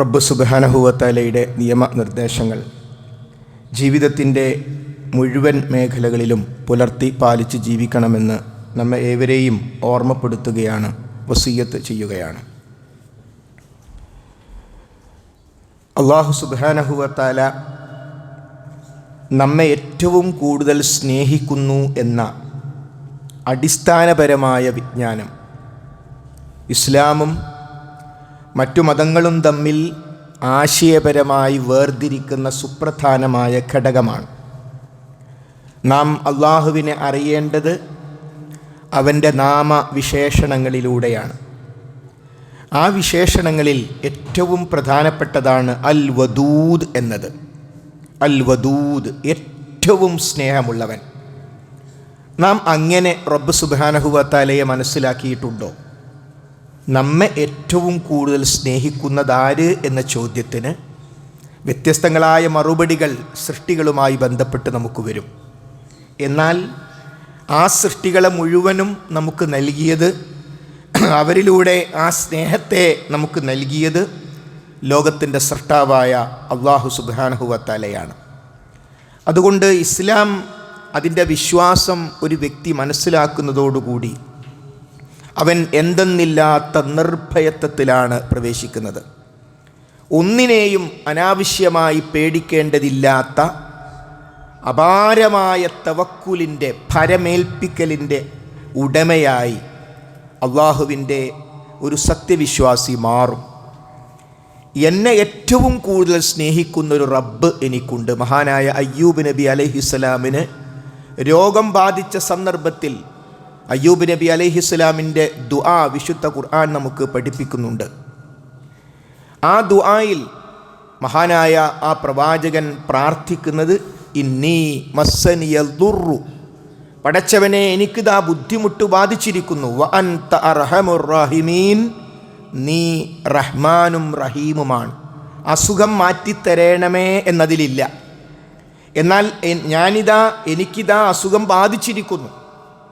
റബ്ബ് സുബാനഹുവത്തലയുടെ നിയമനിർദ്ദേശങ്ങൾ. ജീവിതത്തിന്റെ മുഴുവൻ മേഖലകളിലും പുലർത്തി പാലിച്ച് ജീവിക്കണമെന്ന് നമ്മെ ഏവരെയും ഓർമ്മപ്പെടുത്തുകയാണ് വസീയത്ത് ചെയ്യുകയാണ്. അള്ളാഹു സുബാനഹുവത്താല നമ്മെ ഏറ്റവും കൂടുതൽ സ്നേഹിക്കുന്നു എന്ന അടിസ്ഥാനപരമായ വിജ്ഞാനം ഇസ്ലാമും മറ്റു മതങ്ങളും തമ്മിൽ ആശയപരമായി വേർതിരിക്കുന്ന സുപ്രധാനമായ ഘടകമാണ്. നാം അള്ളാഹുവിനെ അറിയേണ്ടത് അവന്റെ നാമവിശേഷണങ്ങളിലൂടെയാണ്. ആ വിശേഷണങ്ങളിൽ ഏറ്റവും പ്രധാനപ്പെട്ടതാണ് അൽ വദൂദ് എന്നത്. അൽ വദൂദ് ഏറ്റവും സ്നേഹമുള്ളവൻ. നാം അങ്ങനെ റബ്ബ് സുബാനഹുവത്താലയെ മനസ്സിലാക്കിയിട്ടുണ്ടോ? നമ്മെ ഏറ്റവും കൂടുതൽ സ്നേഹിക്കുന്നതാര് എന്ന ചോദ്യത്തിന് വ്യത്യസ്തങ്ങളായ മറുപടികൾ സൃഷ്ടികളുമായി ബന്ധപ്പെട്ട് നമുക്ക് വരും. എന്നാൽ ആ സൃഷ്ടികളെ മുഴുവനും നമുക്ക് നൽകിയത് അവരിലൂടെ ആ സ്നേഹത്തെ നമുക്ക് നൽകിയത് ലോകത്തിന്റെ സൃഷ്ടാവായ അള്ളാഹു സുബാനഹുവത്താലയാണ് അതുകൊണ്ട് ഇസ്ലാം അതിന്റെ വിശ്വാസം ഒരു വ്യക്തി മനസ്സിലാക്കുന്നതോടുകൂടി അവൻ എന്തെന്നില്ലാത്ത നിർഭയത്വത്തിലാണ് പ്രവേശിക്കുന്നത്. ഒന്നിനെയും അനാവശ്യമായി പേടിക്കേണ്ടതില്ലാത്ത അപാരമായ തവക്കുലിന്റെ ഭരമേൽപ്പിക്കലിന്റെ ഉടമയായി അള്ളാഹുവിന്റെ ഒരു സത്യവിശ്വാസി മാറും. എന്നെ ഏറ്റവും കൂടുതൽ സ്നേഹിക്കുന്ന ഒരു റബ്ബ് എനിക്കുണ്ട്. മഹാനായ അയ്യൂബ് നബി അലഹിസ്സലാമിന് രോഗം ബാധിച്ച സന്ദർഭത്തിൽ അയ്യൂബ് നബി അലഹിസ്സലാമിന്റെ ദുആ വിശുദ്ധ ഖുർആൻ നമുക്ക് പഠിപ്പിക്കുന്നുണ്ട്. ആ ദുആയിൽ മഹാനായ ആ പ്രവാചകൻ പ്രാർത്ഥിക്കുന്നത് ഇന്നീ മസ്സനിയൽ ദുർറു. പടച്ചവനെ എനിക്കിതാ ബുദ്ധിമുട്ട് ബാധിച്ചിരിക്കുന്നു. വ അൻത അർഹമുർ റഹിമീൻ. നീ റഹ്മാനും റഹീമുമാണ്. അസുഖം മാറ്റിത്തരേണമേ എന്നതിലില്ല. എന്നാൽ ഞാനിതാ എനിക്കിതാ അസുഖം ബാധിച്ചിരിക്കുന്നു.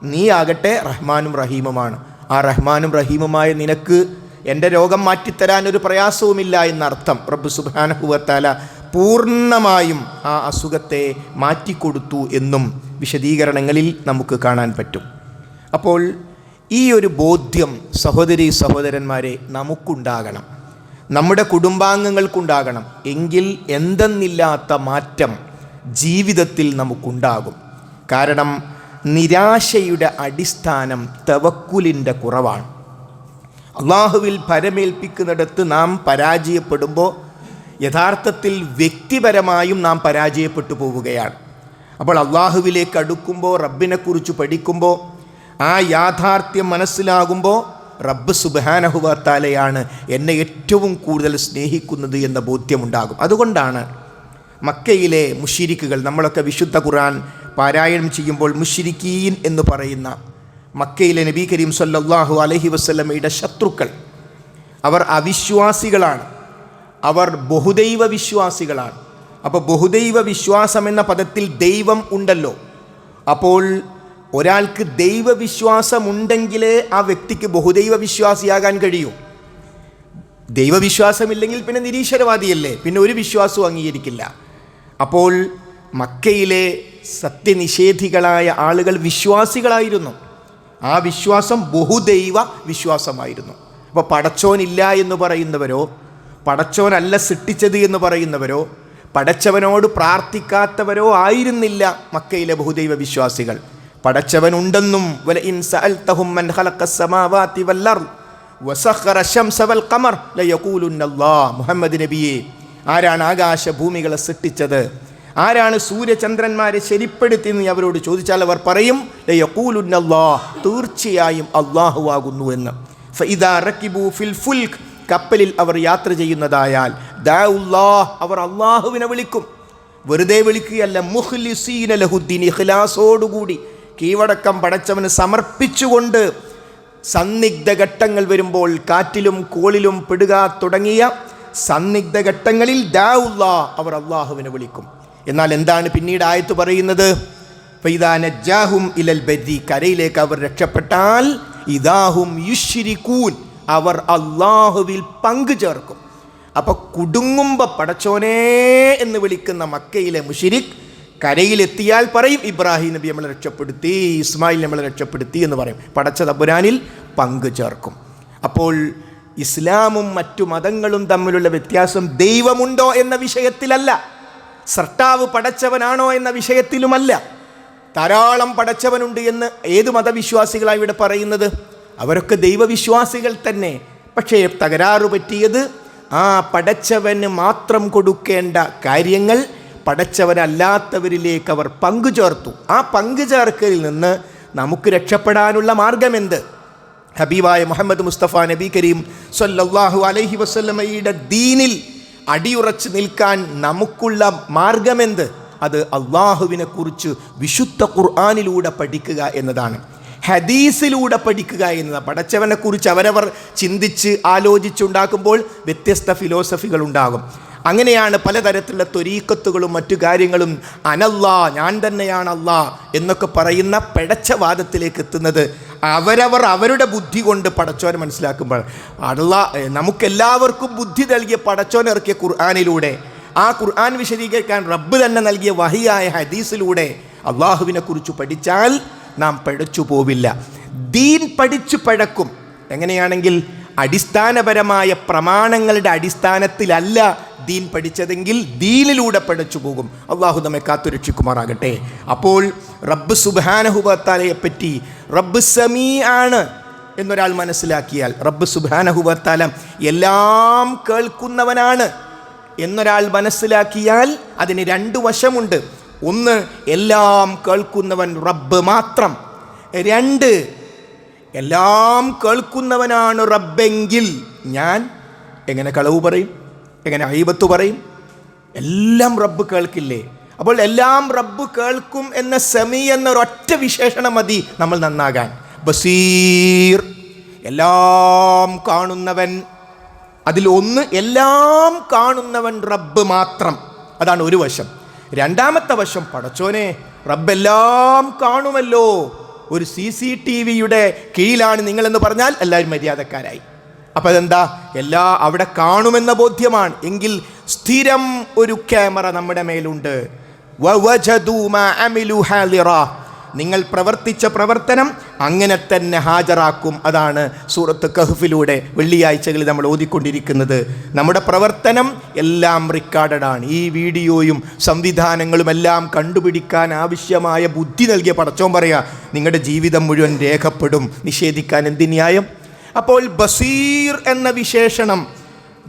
നീ ആകട്ടെ റഹ്മാനും റഹീമുമാണ്. ആ റഹ്മാനും റഹീമുമായ നിനക്ക് എന്റെ രോഗം മാറ്റിത്തരാൻ ഒരു പ്രയാസവുമില്ല എന്നർത്ഥം റബ്ബ് സുബാനഹുവത്താല പൂർണമായും ആ അസുഖത്തെ മാറ്റിക്കൊടുത്തു എന്നും വിശദീകരണങ്ങളിൽ നമുക്ക് കാണാൻ പറ്റും. അപ്പോൾ ഈ ഒരു ബോധ്യം സഹോദരി സഹോദരന്മാരെ നമുക്കുണ്ടാകണം. നമ്മുടെ കുടുംബാംഗങ്ങൾക്കുണ്ടാകണം. എങ്കിൽ എന്തെന്നില്ലാത്ത മാറ്റം ജീവിതത്തിൽ നമുക്കുണ്ടാകും. കാരണം നിരാശയുടെ അടിസ്ഥാനം തവക്കുലിന്റെ കുറവാണ്. അള്ളാഹുവിൽ പരമേൽപ്പിക്കുന്നിടത്ത് നാം പരാജയപ്പെടുമ്പോൾ യഥാർത്ഥത്തിൽ വ്യക്തിപരമായും നാം പരാജയപ്പെട്ടു പോവുകയാണ്. അപ്പോൾ അള്ളാഹുവിലേക്ക് അടുക്കുമ്പോൾ റബ്ബിനെക്കുറിച്ച് പഠിക്കുമ്പോൾ ആ യാഥാർത്ഥ്യം മനസ്സിലാകുമ്പോൾ റബ്ബ് സുബാനഹുവാത്താലയാണ് എന്നെ ഏറ്റവും കൂടുതൽ സ്നേഹിക്കുന്നത് എന്ന ബോധ്യമുണ്ടാകും. അതുകൊണ്ടാണ് മക്കയിലെ മുഷീരിക്കുകൾ നമ്മളൊക്കെ വിശുദ്ധ ഖുർആൻ പാരായണം ചെയ്യുമ്പോൾ മുഷിരിക്കീൻ എന്ന് പറയുന്ന മക്കയിലെ നബി കരീം സല്ലാഹു അലഹി വസ്ലമയുടെ ശത്രുക്കൾ. അവർ അവിശ്വാസികളാണ്. അവർ ബഹുദൈവ വിശ്വാസികളാണ്. അപ്പോൾ ബഹുദൈവ വിശ്വാസം എന്ന പദത്തിൽ ദൈവം ഉണ്ടല്ലോ. അപ്പോൾ ഒരാൾക്ക് ദൈവവിശ്വാസമുണ്ടെങ്കിലേ ആ വ്യക്തിക്ക് ബഹുദൈവ വിശ്വാസിയാകാൻ കഴിയൂ. ദൈവവിശ്വാസമില്ലെങ്കിൽ പിന്നെ നിരീശ്വരവാദിയല്ലേ? പിന്നെ ഒരു വിശ്വാസവും അംഗീകരിക്കില്ല. അപ്പോൾ മക്കയിലെ സത്യനിഷേധികളായ ആളുകൾ വിശ്വാസികളായിരുന്നു. ആ വിശ്വാസം ബഹുദൈവ വിശ്വാസമായിരുന്നു. അപ്പോൾ പടച്ചോനില്ല എന്ന് പറയുന്നവരോ പടച്ചോനല്ല സൃഷ്ടിച്ചത് എന്ന് പറയുന്നവരോ പടച്ചവനോട് പ്രാർത്ഥിക്കാത്തവരോ ആയിരുന്നില്ല മക്കയിലെ ബഹുദൈവ വിശ്വാസികൾ. പടച്ചവനുണ്ടെന്നും മുഹമ്മദ് നബിയെ. ആരാണ് ആകാശഭൂമികളെ സൃഷ്ടിച്ചത്? ആരാണ് സൂര്യചന്ദ്രന്മാരെ ശരിപ്പെടുത്തി നീ അവരോട് ചോദിച്ചാൽ അവർ പറയും ലയഖൂലുന്ന തീർച്ചയായും അള്ളാഹു ആകുന്നു എന്ന്. ഫൈദാ റക്കിബു ഫിൽ ഫുൽഖ് കപ്പലിൽ അവർ യാത്ര ചെയ്യുന്നതായാൽ ദാഉല്ലാഹ് അവർ അള്ളാഹുവിനെ വിളിക്കും. വെറുതെ വിളിക്കുകയല്ല മുഹ്ലിസീന ലഹുദ്ദീൻ ഇഖ്ലാസോടുകൂടി കീഴടക്കം പടച്ചവന് സമർപ്പിച്ചുകൊണ്ട് സന്നിഗ്ധ ഘട്ടങ്ങൾ വരുമ്പോൾ കാറ്റിലും കോളിലും പെടുക തുടങ്ങിയ സന്നിഗ്ധ ഘട്ടങ്ങളിൽ ദാഉല്ലാ അവർ അള്ളാഹുവിനെ വിളിക്കും. എന്നാൽ എന്താണ് പിന്നീട് ആയത്ത് പറയുന്നത്? ഫൈദാ നജ്ജാഹും ഇലൽ ബരി കരയിലേക്ക് അവർ രക്ഷപ്പെട്ടാൽ ഇദാഹും യുഷിരിക്കൂൻ അവർ അള്ളാഹുവിൽ പങ്കു ചേർക്കും. അപ്പോൾ കുടുങ്ങുമ്പോൾ പടച്ചോനേ എന്ന് വിളിക്കുന്ന മക്കയിലെ മുഷിരിഖ് കരയിലെത്തിയാൽ പറയും ഇബ്രാഹിം നബി നമ്മളെ രക്ഷപ്പെടുത്തി ഇസ്മായിൽ നമ്മളെ രക്ഷപ്പെടുത്തി എന്ന് പറയും. പടച്ച തമ്പുരാനിൽ പങ്കു ചേർക്കും. അപ്പോൾ ഇസ്ലാമും മറ്റു മതങ്ങളും തമ്മിലുള്ള വ്യത്യാസം ദൈവമുണ്ടോ എന്ന വിഷയത്തിലല്ല. സർട്ടാവ് പടച്ചവനാണോ എന്ന വിഷയത്തിലുമല്ല. ധാരാളം പടച്ചവനുണ്ട് എന്ന് ഏത് മതവിശ്വാസികളാണ് ഇവിടെ പറയുന്നത്? അവരൊക്കെ ദൈവവിശ്വാസികൾ തന്നെ. പക്ഷേ തകരാറ് പറ്റിയത് ആ പടച്ചവന് മാത്രം കൊടുക്കേണ്ട കാര്യങ്ങൾ പടച്ചവനല്ലാത്തവരിലേക്ക് അവർ പങ്കു ചേർത്തു. ആ പങ്കു ചേർക്കലിൽ നിന്ന് നമുക്ക് രക്ഷപ്പെടാനുള്ള മാർഗമെന്ത്? ഹബീബായ മുഹമ്മദ് മുസ്തഫ നബി കരീം സല്ലാഹു അലൈഹി വസ്ലമയുടെ ദീനിൽ അടിയുറച്ച് നിൽക്കാൻ നമുക്കുള്ള മാർഗമെന്ത്? അത് അള്ളാഹുവിനെ കുറിച്ച് വിശുദ്ധ ഖുർആാനിലൂടെ പഠിക്കുക എന്നതാണ്. ഹദീസിലൂടെ പഠിക്കുക എന്നതാണ്. പഠിച്ചവനെക്കുറിച്ച് കുറിച്ച് അവരവർ ചിന്തിച്ച് ആലോചിച്ചുണ്ടാക്കുമ്പോൾ വ്യത്യസ്ത ഫിലോസഫികൾ ഉണ്ടാകും. അങ്ങനെയാണ് പലതരത്തിലുള്ള തൊരീക്കത്തുകളും മറ്റു കാര്യങ്ങളും അനല്ലാ ഞാൻ തന്നെയാണ് അല്ലാ എന്നൊക്കെ പറയുന്ന പിഴച്ച വാദത്തിലേക്ക് എത്തുന്നത്. അവരവർ അവരുടെ ബുദ്ധി കൊണ്ട് പടച്ചോനെ മനസ്സിലാക്കുമ്പോൾ അള്ള നമുക്കെല്ലാവർക്കും ബുദ്ധി നൽകിയ പടച്ചോൻ ഇറക്കിയ ഖുർആാനിലൂടെ ആ ഖുർആൻ വിശദീകരിക്കാൻ റബ്ബ് തന്നെ നൽകിയ വഹിയായ ഹദീസിലൂടെ അള്ളാഹുവിനെ കുറിച്ച് പഠിച്ചാൽ നാം പഴച്ചു പോവില്ല. ദീൻ പഠിച്ചു പഴക്കും. എങ്ങനെയാണെങ്കിൽ അടിസ്ഥാനപരമായ പ്രമാണങ്ങളുടെ അടിസ്ഥാനത്തിലല്ല ദീൻ പഠിച്ചതെങ്കിൽ ദീനിലൂടെ പഠിച്ചു പോകും. അള്ളാഹു നമ്മെ കാത്തുരക്ഷിക്കുമാറാകട്ടെ അപ്പോൾ റബ്ബ് സുബാനഹുബത്താലയെ പറ്റി റബ്ബ് സമീ ആണ് എന്നൊരാൾ മനസ്സിലാക്കിയാൽ റബ്ബ് സുബാനഹുബത്താല എല്ലാം കേൾക്കുന്നവനാണ് എന്നൊരാൾ മനസ്സിലാക്കിയാൽ അതിന് രണ്ട് വശമുണ്ട്. ഒന്ന് എല്ലാം കേൾക്കുന്നവൻ റബ്ബ് മാത്രം. രണ്ട് എല്ലാം കേൾക്കുന്നവനാണ് റബ്ബെങ്കിൽ ഞാൻ എങ്ങനെ കളവ് പറയും? എങ്ങനെ ഹൈബത്ത് പറയും. എല്ലാം റബ്ബ് കേൾക്കില്ലേ? അപ്പോൾ എല്ലാം റബ്ബ് കേൾക്കും എന്ന സെമി എന്നൊരൊറ്റ വിശേഷണം മതി നമ്മൾ നന്നാകാൻ. ബസീർ എല്ലാം കാണുന്നവൻ അതിൽ ഒന്ന് എല്ലാം കാണുന്നവൻ റബ്ബ് മാത്രം. അതാണ് ഒരു വശം. രണ്ടാമത്തെ വശം പടച്ചോനെ റബ്ബെല്ലാം കാണുമല്ലോ. ഒരു സി സി ടി വിയുടെ കീഴിലാണ് നിങ്ങളെന്ന് പറഞ്ഞാൽ എല്ലാവരും മര്യാദക്കാരായി. അപ്പം അതെന്താ എല്ലാ അവിടെ കാണുമെന്ന ബോധ്യമാണ്. എങ്കിൽ സ്ഥിരം ഒരു ക്യാമറ നമ്മുടെ മേലുണ്ട്. നിങ്ങൾ പ്രവർത്തിച്ച പ്രവർത്തനം അങ്ങനെ തന്നെ ഹാജരാക്കും. അതാണ് സൂറത്ത് കഹ്ഫിലൂടെ വെള്ളിയാഴ്ചകളിൽ നമ്മൾ ഓതിക്കൊണ്ടിരിക്കുന്നത്. നമ്മുടെ പ്രവർത്തനം എല്ലാം റെക്കോർഡഡ് ആണ്. ഈ വീഡിയോയും സംവിധാനങ്ങളും എല്ലാം കണ്ടുപിടിക്കാൻ ആവശ്യമായ ബുദ്ധി നൽകിയ പടച്ചോൻ പറയാ നിങ്ങളുടെ ജീവിതം മുഴുവൻ രേഖപ്പെടും. നിഷേധിക്കാൻ എന്ത് ന്യായം? അപ്പോൾ ബസീർ എന്ന വിശേഷണം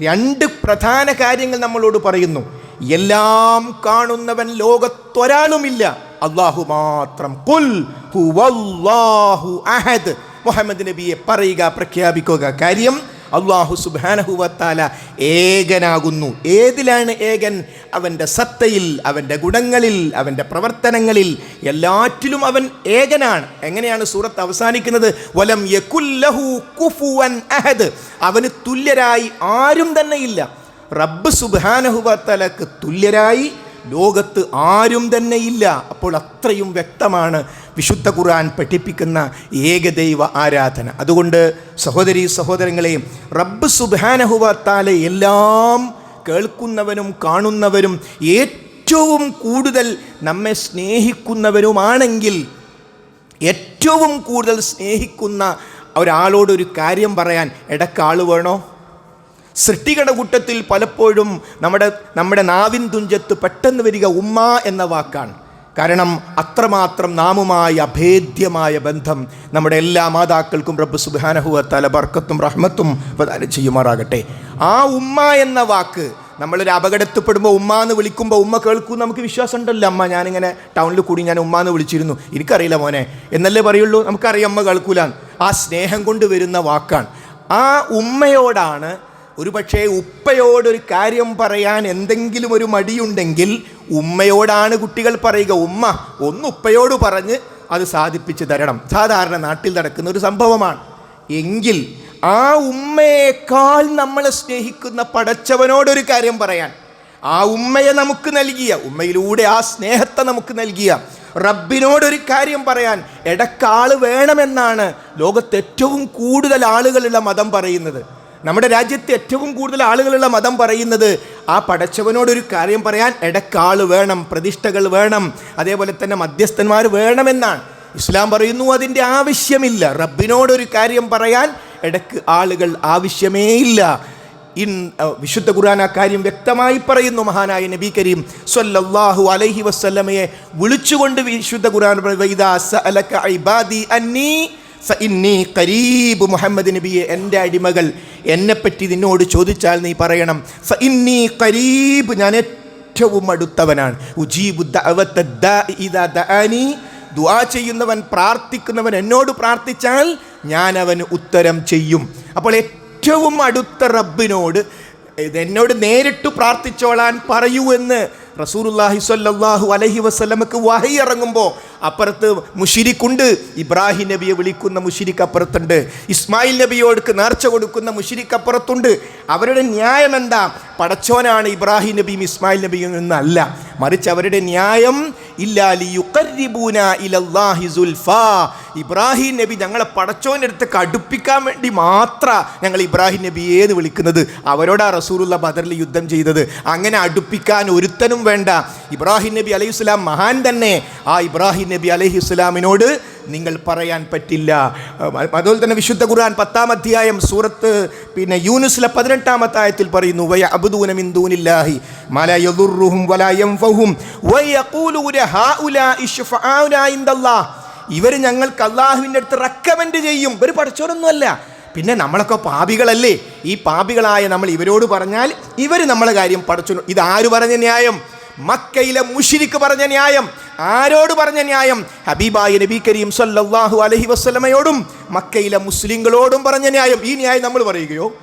രണ്ട് പ്രധാന കാര്യങ്ങൾ നമ്മളോട് പറയുന്നു. എല്ലാം കാണുന്നവൻ ലോകത്തൊരാളുമില്ല. അള്ളാഹു മാത്രം. കുൽ ഹുവല്ലാഹു അഹദ്. മുഹമ്മദ് നബിയെ പറയുക പ്രഖ്യാപിക്കുക. കാര്യം അള്ളാഹു സുബാനഹുവത്താല ഏകനാകുന്നു. ഏതിലാണ് ഏകൻ? അവന്റെ സത്തയിൽ അവന്റെ ഗുണങ്ങളിൽ അവന്റെ പ്രവർത്തനങ്ങളിൽ എല്ലാറ്റിലും അവൻ ഏകനാണ്. എങ്ങനെയാണ് സൂറത്ത് അവസാനിക്കുന്നത്? വലം യകുല്ലഹു കുഫുവൻ അഹദ്. അവന് തുല്യരായി ആരും തന്നെ ഇല്ല. റബ്ബ് സുബാനഹുവത്തലക്ക് തുല്യരായി ലോകത്ത് ആരും തന്നെ ഇല്ല. അപ്പോൾ അത്രയും വ്യക്തമാണ് വിശുദ്ധ ഖുർആൻ പഠിപ്പിക്കുന്ന ഏകദൈവ ആരാധന. അതുകൊണ്ട് സഹോദരി സഹോദരങ്ങളെയും റബ്ബ് സുബാനഹുവത്താല എല്ലാം കേൾക്കുന്നവനും കാണുന്നവരും ഏറ്റവും കൂടുതൽ നമ്മെ സ്നേഹിക്കുന്നവരുമാണെങ്കിൽ ഏറ്റവും കൂടുതൽ സ്നേഹിക്കുന്ന ഒരാളോടൊരു കാര്യം പറയാൻ ഇടക്കാൾ വേണോ? സൃഷ്ടികളുടെ കൂട്ടത്തിൽ പലപ്പോഴും നമ്മുടെ നമ്മുടെ നാവിൻ തുഞ്ചത്ത് പെട്ടെന്ന് വരിക ഉമ്മ എന്ന വാക്കാണ്. കാരണം അത്രമാത്രം നാമുമായി അഭേദ്യമായ ബന്ധം നമ്മുടെ എല്ലാ മാതാക്കൾക്കും റബ്ബ് സുബാനഹുവത്താല ബർക്കത്തും റഹ്മത്തും പ്രദാനം ചെയ്യുമാറാകട്ടെ. ആ ഉമ്മ എന്ന വാക്ക് നമ്മളൊരു അപകടത്തിൽപ്പെടുമ്പോൾ ഉമ്മ എന്ന് വിളിക്കുമ്പോൾ ഉമ്മ കേൾക്കും നമുക്ക് വിശ്വാസം ഉണ്ടല്ലോ അമ്മ ഞാനിങ്ങനെ ടൗണിൽ കൂടി ഞാൻ ഉമ്മ എന്ന് വിളിച്ചിരുന്നു. എനിക്കറിയില്ല മോനെ. എന്നല്ലേ പറയുള്ളൂ? നമുക്കറിയാം അമ്മ കേൾക്കൂലാന്ന്. ആ സ്നേഹം കൊണ്ട് വരുന്ന വാക്കാണ്. ആ ഉമ്മയോടാണ് ഒരുപക്ഷേ ഉപ്പയോടൊരു കാര്യം പറയാൻ എന്തെങ്കിലും ഒരു മടിയുണ്ടെങ്കിൽ ഉമ്മയോടാണ് കുട്ടികൾ പറയുക ഉമ്മ ഒന്ന് ഉപ്പയോട് പറഞ്ഞ് അത് സാധിപ്പിച്ച് തരണം. സാധാരണ നാട്ടിൽ നടക്കുന്ന ഒരു സംഭവമാണ്. എങ്കിൽ ആ ഉമ്മയേക്കാൾ നമ്മളെ സ്നേഹിക്കുന്ന പടച്ചവനോടൊരു കാര്യം പറയാൻ ആ ഉമ്മയെ നമുക്ക് നൽകിയ ഉമ്മയിലൂടെ ആ സ്നേഹത്തെ നമുക്ക് നൽകിയ റബ്ബിനോടൊരു കാര്യം പറയാൻ ഇടക്കാൾ വേണമെന്നാണ് ലോകത്ത് ഏറ്റവും കൂടുതൽ ആളുകളുള്ള മതം പറയുന്നത്. നമ്മുടെ രാജ്യത്ത് ഏറ്റവും കൂടുതൽ ആളുകളുള്ള മതം പറയുന്നത് ആ പടച്ചവനോടൊരു കാര്യം പറയാൻ ഇടക്കാൾ വേണം പ്രതിഷ്ഠകൾ വേണം അതേപോലെ തന്നെ മധ്യസ്ഥന്മാർ വേണമെന്നാണ്. ഇസ്ലാം പറയുന്നു അതിന്റെ ആവശ്യമില്ല. റബ്ബിനോടൊരു കാര്യം പറയാൻ ഇടയ്ക്ക് ആളുകൾ ആവശ്യമേ ഇല്ല. ഇൻ വിശുദ്ധ ഖുർആൻ ആ കാര്യം വ്യക്തമായി പറയുന്നു മഹാനായ നബി കരീം സ്വല്ലല്ലാഹു അലൈഹി വസല്ലമയെ വിളിച്ചുകൊണ്ട് വിശുദ്ധ ഖുർആൻ പറയുന്നു, "വഇദാ സഅലക ഇബാദി അന്നീ ഫഇന്നീ ഖരീബ് മുഹമ്മദ് നബിയെ എന്റെ അടിമകൾ എന്നെപ്പറ്റി നിന്നോട് ചോദിച്ചാൽ നീ പറയണം. ഫഇന്നീ കരീബ് ഞാൻ ഏറ്റവും അടുത്തവനാണ്. ഉജീബു ദുആ ചെയ്യുന്നവൻ പ്രാർത്ഥിക്കുന്നവൻ എന്നോട് പ്രാർത്ഥിച്ചാൽ ഞാൻ അവന് ഉത്തരം ചെയ്യും. അപ്പോൾ ഏറ്റവും അടുത്ത റബ്ബിനോട് എന്നോട് നേരിട്ട് പ്രാർത്ഥിച്ചോളാൻ പറയൂ എന്ന് റസൂലുല്ലാഹി സ്വല്ലല്ലാഹു അലഹി വസ്ലമക്ക് വഹി ഇറങ്ങുമ്പോൾ അപ്പുറത്ത് മുഷിരിക്കുണ്ട്. ഇബ്രാഹിം നബിയെ വിളിക്കുന്ന മുഷിരിക്ക് അപ്പുറത്തുണ്ട് ഇസ്മായിൽ നബിയോടുക്ക് നേർച്ച കൊടുക്കുന്ന മുഷിരിക്ക് അപ്പുറത്തുണ്ട് അവരുടെ ന്യായം എന്താ? പടച്ചോനാണ് ഇബ്രാഹിം നബിയും ഇസ്മായിൽ നബിയും എന്നല്ല മറിച്ച് അവരുടെ ന്യായം ഇബ്രാഹിം നബി ഞങ്ങളെ പടച്ചോന്റെ അടുത്തേക്ക് അടുപ്പിക്കാൻ വേണ്ടി മാത്രം ഞങ്ങൾ ഇബ്രാഹിം നബിയേന്ന് വിളിക്കുന്നത്. അവരോടാ റസൂലുള്ള ബദറിൽ യുദ്ധം ചെയ്തത്. അങ്ങനെ അടുപ്പിക്കാൻ ഒരുത്തനും വേണ്ട. ഇബ്രാഹിം നബി അലൈഹി സ്വലാം മഹാൻ തന്നെ. ആ ഇബ്രാഹിം നബി അലൈഹി സ്വലാമിനോട് നിങ്ങൾ പറയാൻ പറ്റില്ല. അതുപോലെ തന്നെ വിശുദ്ധ ഖുർആൻ പത്താം അധ്യായം സൂറത്ത് പിന്നെ യൂനുസിലെ പതിനെട്ടാമത്തെ ആയത്തിൽ പറയുന്നു വയ അബുദൂനമിന്ദൂനില്ലാഹി മിൻ ദൂനില്ലാഹി മാ ലാ യദുർറുഹും വലാ യൻഫഉഹും വയഖൂലൂന ഇൻദല്ലാഹ്. ഇവർ ഞങ്ങൾക്ക് അള്ളാഹുവിന്റെ അടുത്ത് റെക്കമെൻഡ് ചെയ്യും. ഇവർ പഠിച്ചവരൊന്നുമല്ല. പിന്നെ നമ്മളൊക്കെ പാപികളല്ലേ? ഈ പാപികളായ നമ്മൾ ഇവരോട് പറഞ്ഞാൽ ഇവർ നമ്മളെ കാര്യം പഠിച്ചു. ഇതാര് പറഞ്ഞ ന്യായം? മക്കയിലെ മുഷിരിക്ക് പറഞ്ഞ ന്യായം. ആരോട് പറഞ്ഞ ന്യായം? ഹബീബായ നബി കരീം സല്ലാഹു അലഹി വസ്ലമയോടും മക്കയിലെ മുസ്ലിങ്ങളോടും പറഞ്ഞ ന്യായം. ഈ ന്യായം നമ്മൾ പറയുകയോ?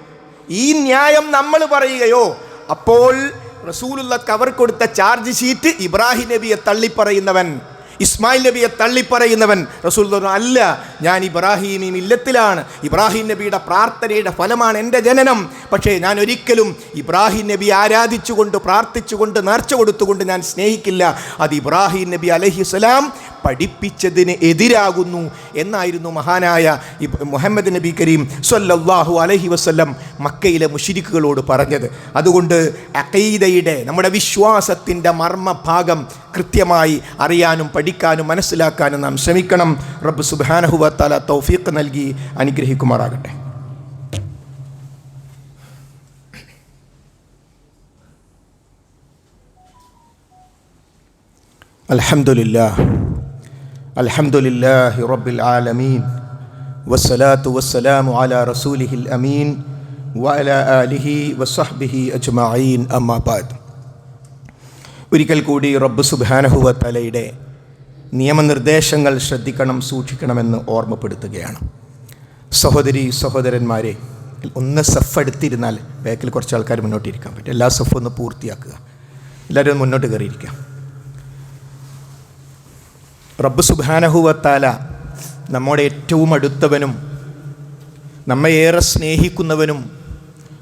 ഈ ന്യായം നമ്മൾ പറയുകയോ? അപ്പോൾ റസൂലുള്ള കവർ കൊടുത്ത ചാർജ് ഷീറ്റ് ഇബ്രാഹിം നബിയെ തള്ളിപ്പറയുന്നവൻ. ഇസ്മായിൽ നബിയെ തള്ളിപ്പറയുന്നവൻ റസൂൽ അല്ല ഞാൻ ഇബ്രാഹിമി ഇല്ലത്തിലാണ്. ഇബ്രാഹിം നബിയുടെ പ്രാർത്ഥനയുടെ ഫലമാണ് എന്റെ ജനനം. പക്ഷേ ഞാൻ ഒരിക്കലും ഇബ്രാഹിം നബി ആരാധിച്ചുകൊണ്ട് പ്രാർത്ഥിച്ചുകൊണ്ട് നേർച്ച കൊടുത്തുകൊണ്ട് ഞാൻ സ്നേഹിക്കില്ല. അത് ഇബ്രാഹിം നബി അലഹിസ്സലാം പഠിപ്പിച്ചതിന് എതിരാകുന്നു എന്നായിരുന്നു മഹാനായ മുഹമ്മദ് നബി കരീം സ്വല്ലല്ലാഹു അലഹി വസ്ല്ലം മക്കയിലെ മുഷിരിക്കുകളോട് പറഞ്ഞത്. അതുകൊണ്ട് അഖീദയുടെ നമ്മുടെ വിശ്വാസത്തിന്റെ മർമ്മഭാഗം കൃത്യമായി അറിയാനും പഠിക്കാനും മനസ്സിലാക്കാനും നാം ശ്രമിക്കണം. റബ്ബ് സുബാനഹുവത്താല തൗഫീഖ് നൽകി അനുഗ്രഹിക്കുമാറാകട്ടെ. അൽഹംദുലില്ലാ അൽഹംദുലില്ലാഹി റബ്ബിൽ ആലമീൻ. വസ്സലാത്തു വസ്സലാമു അലാ റസൂലിഹിൽ അമീൻ. വഅലാ ആലിഹി വസ്സഹ്ബിഹി അജ്മഈൻ. അമ്മാ ബാദ്. ഒരിക്കൽ കൂടി റബ്ബ് സുബ്ഹാനഹുവ തലയുടെ നിയമനിർദ്ദേശങ്ങൾ ശ്രദ്ധിക്കണം സൂക്ഷിക്കണമെന്ന് ഓർമ്മപ്പെടുത്തുകയാണ്. സഹോദരി സഹോദരന്മാരെ ഒന്ന് സഫ് എടുത്തിരുന്നാൽ ബാക്കിൽ കുറച്ച് ആൾക്കാർ മുന്നോട്ടിരിക്കാൻ പറ്റും. എല്ലാ സഫും ഒന്ന് പൂർത്തിയാക്കുക. എല്ലാവരും മുന്നോട്ട് കയറിയിരിക്കാം റബ്ബ് സുബാനഹുവത്താല നമ്മുടെ ഏറ്റവും അടുത്തവനും നമ്മെ ഏറെ സ്നേഹിക്കുന്നവനും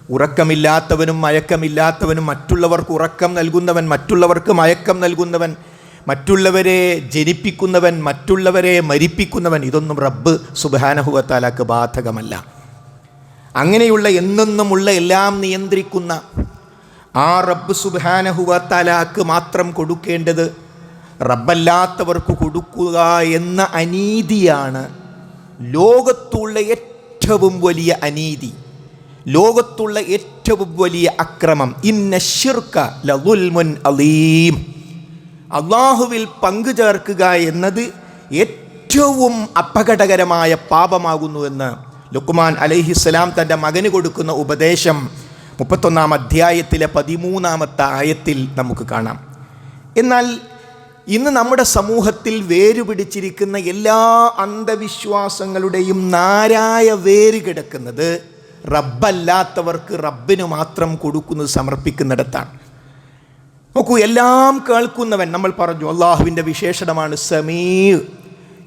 ഉറക്കമില്ലാത്തവനും മയക്കമില്ലാത്തവനും മറ്റുള്ളവർക്ക് ഉറക്കം നൽകുന്നവൻ മറ്റുള്ളവർക്ക് മയക്കം നൽകുന്നവൻ മറ്റുള്ളവരെ ജനിപ്പിക്കുന്നവൻ മറ്റുള്ളവരെ മരിപ്പിക്കുന്നവൻ ഇതൊന്നും റബ്ബ് സുബാനഹുവത്താലാക്ക് ബാധകമല്ല. അങ്ങനെയുള്ള എന്നെന്നുമുള്ള എല്ലാം നിയന്ത്രിക്കുന്ന ആ റബ്ബ് സുബാനഹുവത്താലാക്ക് മാത്രം കൊടുക്കേണ്ടത് റബ്ബല്ലാത്തവർക്ക് കൊടുക്കുക എന്ന അനീതിയാണ് ലോകത്തുള്ള ഏറ്റവും വലിയ അനീതി. ലോകത്തുള്ള ഏറ്റവും വലിയ അക്രമം. ഇന്ന ഷിർക്ക ലുൽമുൻ അലീം. അള്ളാഹുവിൽ പങ്കു ചേർക്കുക എന്നത് ഏറ്റവും അപകടകരമായ പാപമാകുന്നുവെന്ന് ലുക്കുമാൻ അലഹിസ്സലാം തന്റെ മകന് കൊടുക്കുന്ന ഉപദേശം മുപ്പത്തൊന്നാം അധ്യായത്തിലെ പതിമൂന്നാമത്തെ ആയത്തിൽ നമുക്ക് കാണാം. എന്നാൽ ഇന്ന് നമ്മുടെ സമൂഹത്തിൽ വേരുപിടിച്ചിരിക്കുന്ന എല്ലാ അന്ധവിശ്വാസങ്ങളുടെയും നാരായ വേര് കിടക്കുന്നത് റബ്ബല്ലാത്തവർക്ക് റബ്ബിന് മാത്രം കൊടുക്കുന്നത് സമർപ്പിക്കുന്നിടത്താണ്. നോക്കൂ എല്ലാം കേൾക്കുന്നവൻ നമ്മൾ പറഞ്ഞു അള്ളാഹുവിന്റെ വിശേഷണമാണ് സമീർ.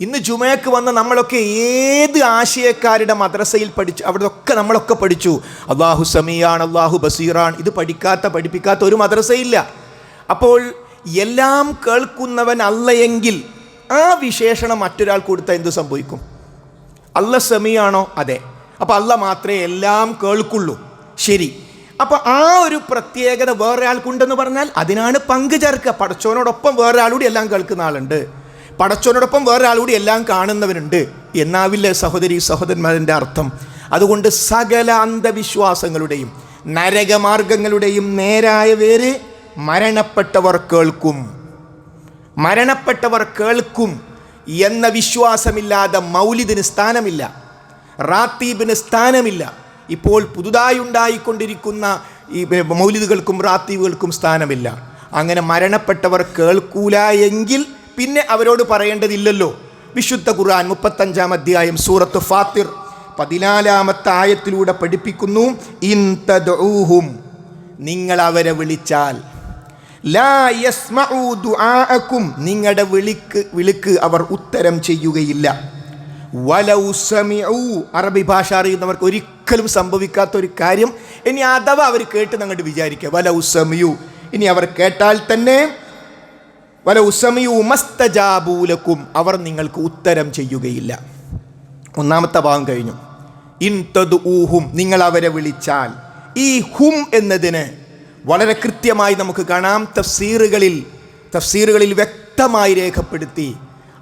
ഇന്ന് ജുമയ്ക്ക് വന്ന് നമ്മളൊക്കെ ഏത് ആശയക്കാരുടെ മദ്രസയിൽ പഠിച്ചു അവിടെ ഒക്കെ നമ്മളൊക്കെ പഠിച്ചു. അള്ളാഹു സമീയാണ് അള്ളാഹു ബസീറാണ്. ഇത് പഠിക്കാത്ത പഠിപ്പിക്കാത്ത ഒരു മദ്രസയില്ല. അപ്പോൾ എല്ലാം കേൾക്കുന്നവൻ അല്ലയെങ്കിൽ ആ വിശേഷണം മറ്റൊരാൾ കൊടുത്താൽ എന്ത് സംഭവിക്കും? അല്ല സെമിയാണോ? അതെ. അപ്പോൾ അല്ല മാത്രമേ എല്ലാം കേൾക്കുള്ളൂ. ശരി. അപ്പോൾ ആ ഒരു പ്രത്യേകത വേറൊരാൾക്കുണ്ടെന്ന് പറഞ്ഞാൽ അതിനാണ് പങ്കു ചേർക്കുക. പടച്ചോനോടൊപ്പം വേറൊരാളൂടി എല്ലാം കേൾക്കുന്ന ആളുണ്ട്. പടച്ചോനോടൊപ്പം വേറൊരാളൂടി എല്ലാം കാണുന്നവരുണ്ട്. എന്നാവില്ലേ സഹോദരി സഹോദരന്മാരന്റെ അർത്ഥം? അതുകൊണ്ട് സകല അന്ധവിശ്വാസങ്ങളുടെയും നരകമാർഗങ്ങളുടെയും നേരായ പേര് മരണപ്പെട്ടവർ കേൾക്കും. മരണപ്പെട്ടവർ കേൾക്കും എന്ന വിശ്വാസമില്ലാതെ മൗലിദിന് സ്ഥാനമില്ല. റാത്തീബിന് സ്ഥാനമില്ല. ഇപ്പോൾ പുതുതായി ഉണ്ടായിക്കൊണ്ടിരിക്കുന്ന ഈ മൗലിദുകൾക്കും റാത്തീബുകൾക്കും സ്ഥാനമില്ല. അങ്ങനെ മരണപ്പെട്ടവർ കേൾക്കൂല എങ്കിൽ പിന്നെ അവരോട് പറയേണ്ടതില്ലല്ലോ. വിശുദ്ധ ഖുർആൻ മുപ്പത്തഞ്ചാം അധ്യായം സൂറത്ത് ഫാത്തിർ പതിനാലാമത്തെ ആയത്തിലൂടെ പഠിപ്പിക്കുന്നു ഇൻ തദ്ഊഹും. നിങ്ങൾ അവരെ വിളിച്ചാൽ ലാ യസ്മഉ ദുആഅക്കും. നിങ്ങളുടെ വിളിക്ക് വിളിക്ക് അവർ ഉത്തരം ചെയ്യുകയില്ല. വലൗ സമിഉ. അറബി ഭാഷ അറിയുന്നവർക്ക് ഒരിക്കലും സംഭവിക്കാത്ത ഒരു കാര്യം. ഇനി അഥവാ അവർ കേട്ട് അങ്ങോട്ട് വിചാരിക്കുക വലൗ സമിയു ഇനി അവർ കേട്ടാൽ തന്നെ വലൗ ഉസമിയു മസ്തജാബൂലക്കും അവർ നിങ്ങൾക്ക് ഉത്തരം ചെയ്യുകയില്ല. ഒന്നാമത്തെ ഭാഗം കഴിഞ്ഞു. ഇൻ തത് ഊഹും. നിങ്ങൾ അവരെ വിളിച്ചാൽ. ഈ ഹും എന്നതിന് വളരെ കൃത്യമായി നമുക്ക് കാണാം. തഫ്സീറുകളിൽ തഫ്സീറുകളിൽ വ്യക്തമായി രേഖപ്പെടുത്തി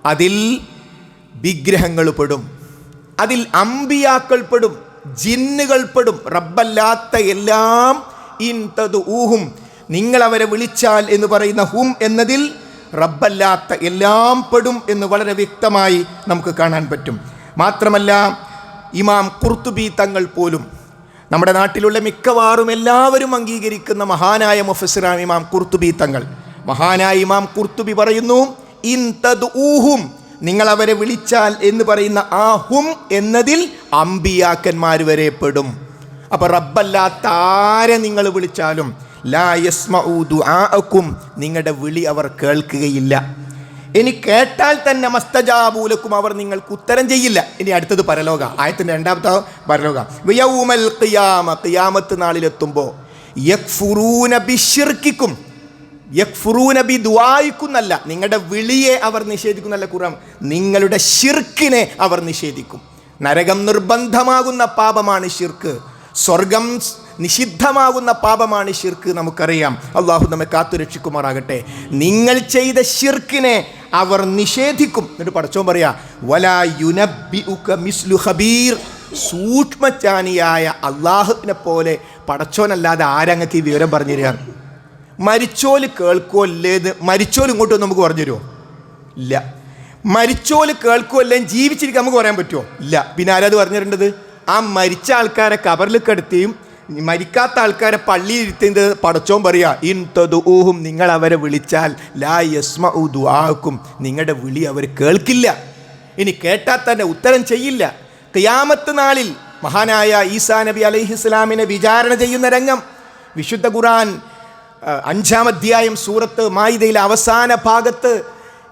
അതിൽ വിഗ്രഹങ്ങൾ പെടും. അതിൽ അമ്പിയാക്കൾ പെടും. ജിന്നുകൾ പെടും. റബ്ബല്ലാത്ത എല്ലാം ഇൻ തത് ഊഹും. നിങ്ങൾ അവരെ വിളിച്ചാൽ എന്ന് പറയുന്ന ഹും എന്നതിൽ റബ്ബല്ലാത്ത എല്ലാം പെടും എന്ന് വളരെ വ്യക്തമായി നമുക്ക് കാണാൻ പറ്റും. മാത്രമല്ല ഇമാം കുർത്തുബി തങ്ങൾ പോലും നമ്മുടെ നാട്ടിലുള്ള മിക്കവാറും എല്ലാവരും അംഗീകരിക്കുന്ന മഹാനായ മുഫസിറാം ഇമാം കുർത്തുബി തങ്ങൾ. മഹാനായ ഇമാം കുർത്തുബി പറയുന്നു ഇൻ തദ് ഊഹും നിങ്ങൾ അവരെ വിളിച്ചാൽ എന്ന് പറയുന്ന ആഹും എന്നതിൽ അമ്പിയാക്കന്മാർ വരെ പെടും. അപ്പൊ റബ്ബല്ലാത്ത ആരെ നിങ്ങൾ വിളിച്ചാലും ലാ ദുആഅക്കും നിങ്ങളുടെ വിളി അവർ കേൾക്കുകയില്ല. ഇനി കേട്ടാൽ തന്നെ മസ്തജാബൂലക്കും അവർ നിങ്ങൾക്ക് ഉത്തരം ചെയ്യില്ല. ഇനി അടുത്തത് പരലോക. ആയത്തിന്റെ രണ്ടാമത്തെ പരലോക. വിയൗമൽ ഖിയാമ ഖിയാമത്ത് നാളിലെത്തുമ്പോൾ യക്ഫുറൂന ബിഷിർക്കിക്കും യക്ഫുറൂന ബി അല്ല നിങ്ങളുടെ വിളിയെ അവർ നിഷേധിക്കുന്നല്ല കുറം നിങ്ങളുടെ ഷിർക്കിനെ അവർ നിഷേധിക്കും. നരകം നിർബന്ധമാകുന്ന പാപമാണ് ഷിർക്ക് സ്വർഗം നിഷിദ്ധമാകുന്ന പാപമാണ് ഷിർക്ക് നമുക്കറിയാം. അള്ളാഹു നമ്മെ കാത്തുരക്ഷിക്കുമാറാകട്ടെ. നിങ്ങൾ ചെയ്ത ഷിർക്കിനെ അവർ നിഷേധിക്കും. എന്നിട്ട് പടച്ചോൻ പറയാ വലാ യുനബി മിസ്ലു ഹബീർ സൂക്ഷ്മജ്ഞാനിയായ അള്ളാഹുവിനെ പോലെ പടച്ചോനല്ലാതെ ആരങ്ങക്ക് ഈ വിവരം പറഞ്ഞു തരിക മരിച്ചോൽ കേൾക്കുമല്ലേന്ന് മരിച്ചോൽ ഇങ്ങോട്ട് വന്ന് നമുക്ക് പറഞ്ഞു തരുമോ ഇല്ല. മരിച്ചോൽ കേൾക്കുമല്ലേ ജീവിച്ചിരിക്കാൻ നമുക്ക് പറയാൻ പറ്റുമോ ഇല്ല. പിന്നെ ആരാത് പറഞ്ഞിരേണ്ടത് ആ മരിച്ച ആൾക്കാരെ കബറിൽ കിടത്തിയും മരിക്കാത്ത ആൾക്കാരെ പള്ളിയിൽ ഇരുത്തുന്നത് പടച്ചോൻ പറയാ ഇൻ ഊഹും നിങ്ങൾ അവരെ വിളിച്ചാൽ ലാ യസ്മ ദുആക്കും. നിങ്ങളുടെ വിളി അവർ കേൾക്കില്ല. ഇനി കേട്ടാൽ തന്നെ ഉത്തരം ചെയ്യില്ല. ഖിയാമത്ത് നാളിൽ മഹാനായ ഈസാ നബി അലൈഹി ഇസ്ലാമിനെ വിചാരണ ചെയ്യുന്ന രംഗം. വിശുദ്ധ ഖുറാൻ അഞ്ചാം അധ്യായം സൂറത്ത് മായിദയിലെ അവസാന ഭാഗത്ത്